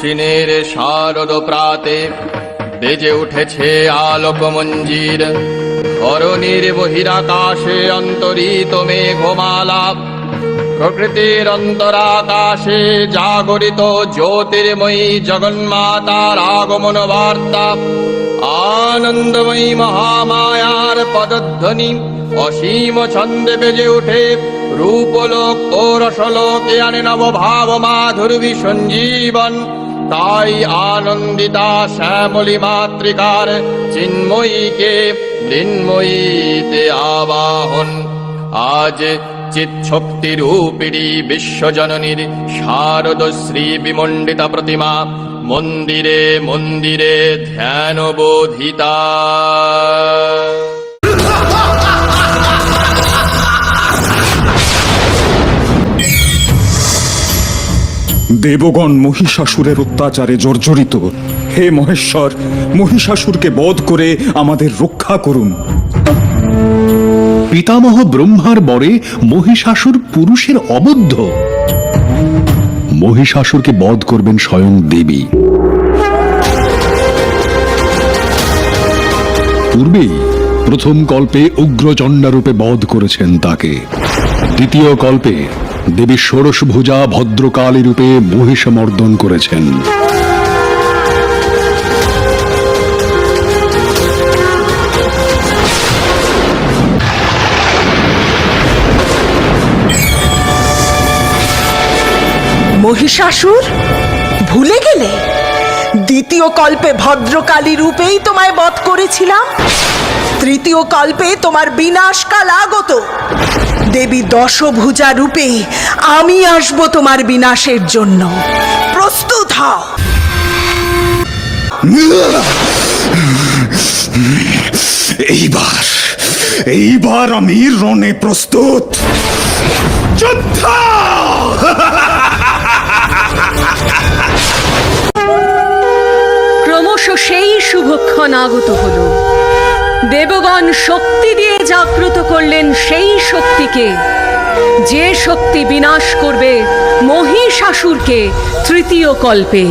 আশ্বিনের শারদ প্রাতে বেজে উঠেছে আলোক মঞ্জির ধরণীর বহিরাকাশে অন্তরিত মেঘমালা। প্রকৃতির অন্তরাকাশে জাগরিত জ্যোতির্ময়ী জগন্মাতার আগমন বার্তা আনন্দময়ী মহামায়ার পদধ্বনি অসীম ছন্দে বেজে উঠে। রূপলোক ও রসলোকে আনে নবভাব মাধুরী সঞ্জীবন তাই আনন্দিতা শ্যামলি মাতৃকার চিন্ময়ীকে মৃন্ময়ীতে আবাহন। আজ চিৎশক্তি বিশ্বজননীর শারদ শ্রী বিমণ্ডিতা প্রতিমা মন্দিরে মন্দিরে ধ্যান দেবগণ মহিষাসুরের অত্যাচারে জর্জরিত। হে মহেশ্বর, মহিষাসুরকে বধ করে আমাদের রক্ষা করুন। পিতামহ ব্রহ্মার বরে মহিষাসুর পুরুষের অবদ্ধ। মহিষাসুরকে বধ করবেন স্বয়ং দেবী। পূর্বেই প্রথম কল্পে উগ্রচণ্ডারূপে বধ করেছেন তাকে। দ্বিতীয় কল্পে দেবী ষোড়শ ভুজা ভদ্রকালী রূপে মহিষমর্দন করেছেন। মহিষাসুর ভুলে গেলে? দ্বিতীয় কল্পে ভদ্রকালী রূপেই তোমায় বধ করেছিলাম। তৃতীয় কল্পে তোমার বিনাশকাল আগত। দেবী দশভুজা রূপে আমি আসব তোমার বিনাশের জন্য। প্রস্তুত হও। এইবার এইবার আমি রণে প্রস্তুত। যুদ্ধ! শুভক্ষণ হল। দেবগণ শক্তি দিয়ে জাগ্রত করলেন সেই শক্তিকে। যে শক্তি বিনাশ করবে মহিষাসুরকে তৃতীয় কল্পে।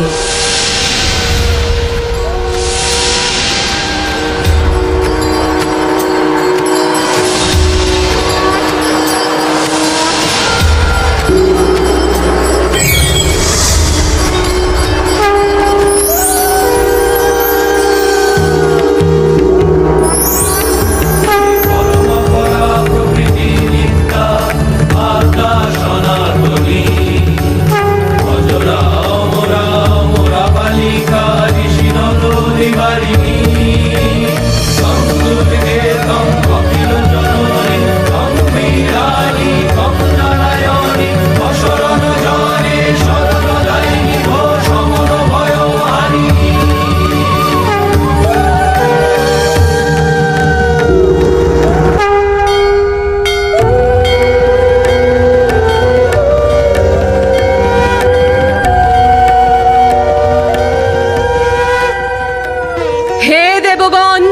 দেবগণ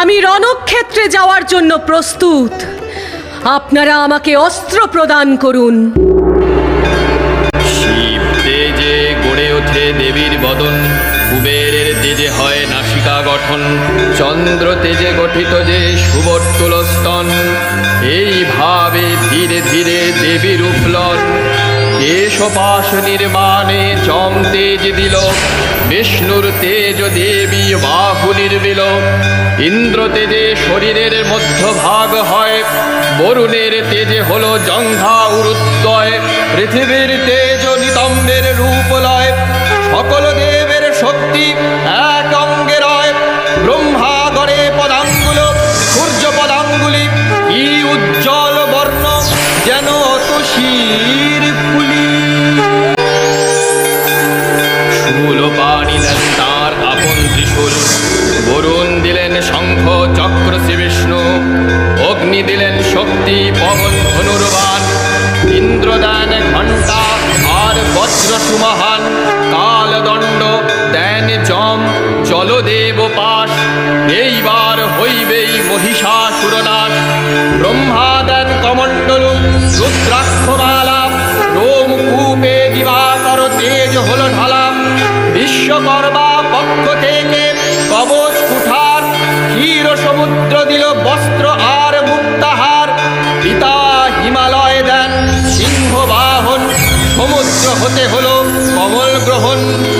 আমি রণক্ষেত্রে যাওয়ার জন্য প্রস্তুত। আপনারা আমাকে অস্ত্র প্রদান করুন। শিব তেজে গড়ে ওঠে দেবীর বদন, কুবেরের তেজে হয় নাসিকা গঠন, চন্দ্র তেজে গঠিত যে সুবর্তুল স্তন এইভাবে ধীরে ধীরে দেবীর উপলন কেশপাশ নির্মাণে চম তেজ দিল, বিষ্ণুর তেজ দেবী বাহু নির্বিল ইন্দ্র তেজে শরীরের মধ্যভাগ হয়, বরুণের তেজে হলো জঙ্ঘা উরুদ্দয় পৃথিবীর তেজ নিতম্বের রূপ লয়। সকল দেবের শক্তি এক অঙ্গে রয়। ব্রহ্মা গড়ে পদাঙ্গুল, সূর্য পদাঙ্গুলি কি উজ্জ্বল বর্ণ, যেন অত ধনুর্বান ইন্দ্র দেন ঘণ্টা আর বজ্র সুমহান কালদণ্ড, দেন জম জলদেব পাশ। এইবার হইবেই মহিষাসুরনাশ ব্রহ্মা দেন কমণ্ডলু রুদ্রাক্ষমালা রোম কূপে দিবাকর তেজ হল ঢালা বিশ্বকর্মা পক্ষ থেকে কবচ কুঠার ক্ষীর সমুদ্র দিল hon